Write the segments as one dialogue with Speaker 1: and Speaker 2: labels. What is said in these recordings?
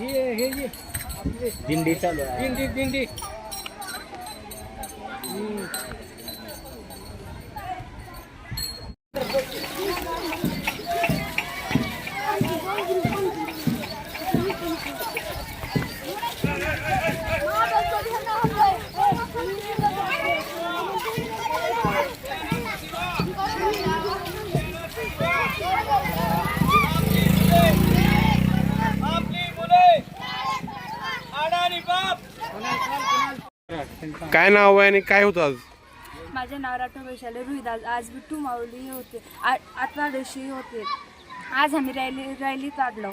Speaker 1: हे हे जे आपले
Speaker 2: दिंडी चालू आहे.
Speaker 1: दिंडी दिंडी.
Speaker 3: काय नाव आहे आणि काय होतं आज?
Speaker 4: माझे नाव राठोड वैशाली रुईदास आज विठ्ठू माऊली होते. आ- अठरा दिवशी होते. आज आम्ही रॅली रॅली काढलो.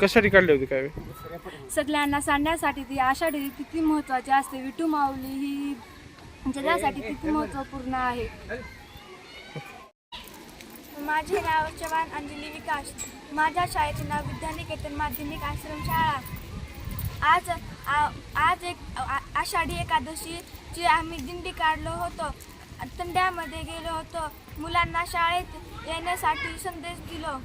Speaker 3: कशासाठी काढली होती काय?
Speaker 4: सगळ्यांना सांगण्यासाठी ती आषाढी किती महत्त्वाची असते. विठू माऊली ही जगासाठी किती महत्त्वपूर्ण आहे. माझे नाव चव्हाण अंजली विकास. माझ्या शाळेचे नाव विद्यानिकेतन माध्यमिक आश्रम शाळा. आज आ- आज एक आ- आषाढी एकादशीची आम्ही दिंडी काढलो होतो तंड्यामध्ये गेलो होतो मुलांना शाळेत येण्यासाठी संदेश दिलो.